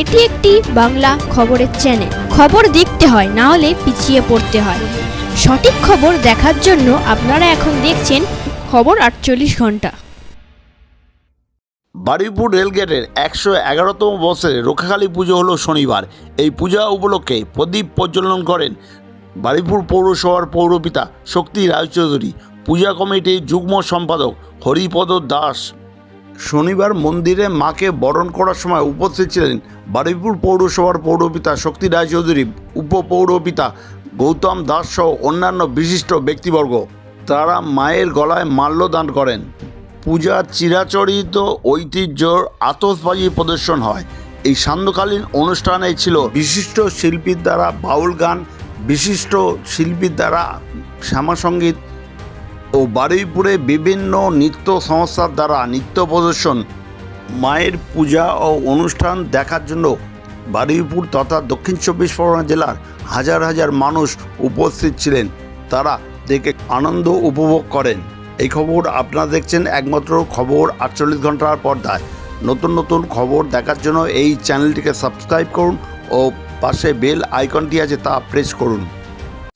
এটি একটি বাংলা খবরের চ্যানেল খবর দেখতে হয়, না হলে পিছিয়ে পড়তে হয়। সঠিক খবর দেখার জন্য আপনারা এখন দেখছেন খবর আটচল্লিশ ঘণ্টা। বারুইপুর রেলগেটের একশো এগারোতম বছরে রক্ষাকালী পুজো হলো শনিবার। এই পূজা উপলক্ষে প্রদীপ প্রজ্বলন করেন বারুইপুর পৌরসভার পৌরপিতা শক্তি রায়চৌধুরী। পূজা কমিটির যুগ্ম সম্পাদক হরিপদ দাস। শনিবার মন্দিরে মাকে বরণ করার সময় উপস্থিত ছিলেন বারুইপুর পৌরসভার পৌরপিতা শক্তি রায়চৌধুরী উপপৌরপিতা গৌতম দাস সহ অন্যান্য বিশিষ্ট ব্যক্তিবর্গ। তারা মায়ের গলায় মাল্যদান করেন। পূজার চিরাচরিত ঐতিহ্যর আতসবাজি প্রদর্শন হয়। এই সান্ধ্যকালীন অনুষ্ঠানে ছিল বিশিষ্ট শিল্পীর দ্বারা বাউল গান, বিশিষ্ট শিল্পীর দ্বারা শ্যামাসঙ্গীত ও বারুইপুরে বিভিন্ন নৃত্য সংস্থার দ্বারা নৃত্য প্রদর্শন, মায়ের পূজা ও অনুষ্ঠান দেখার জন্য বারুইপুর তথা দক্ষিণ চব্বিশ পরগনা জেলার হাজার হাজার মানুষ উপস্থিত ছিলেন। তারা দেখে আনন্দ উপভোগ করেন। এই খবর আপনারা দেখছেন একমাত্র খবর আটচল্লিশ ঘণ্টার পর্দায়। নতুন নতুন খবর দেখার জন্য এই চ্যানেলটিকে সাবস্ক্রাইব করুন ও পাশে বেল আইকনটি আছে তা প্রেস করুন।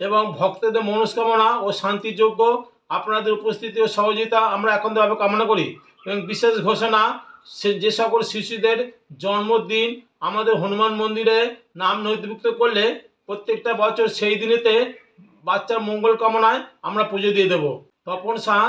এবং ভক্তদের মনস্কামনা ও শান্তিযোগ্য আপনাদের উপস্থিতি ও সহযোগিতা আমরা একান্তভাবে কামনা করি। এবং বিশেষ ঘোষণা যে সকল শিশুদের জন্মদিন আমাদের হনুমান মন্দিরে নাম নথিভুক্ত করলে প্রত্যেকটা বছর সেই দিনেতে বাচ্চার মঙ্গল কামনায় আমরা পুজো দিয়ে দেব। তপন শাহ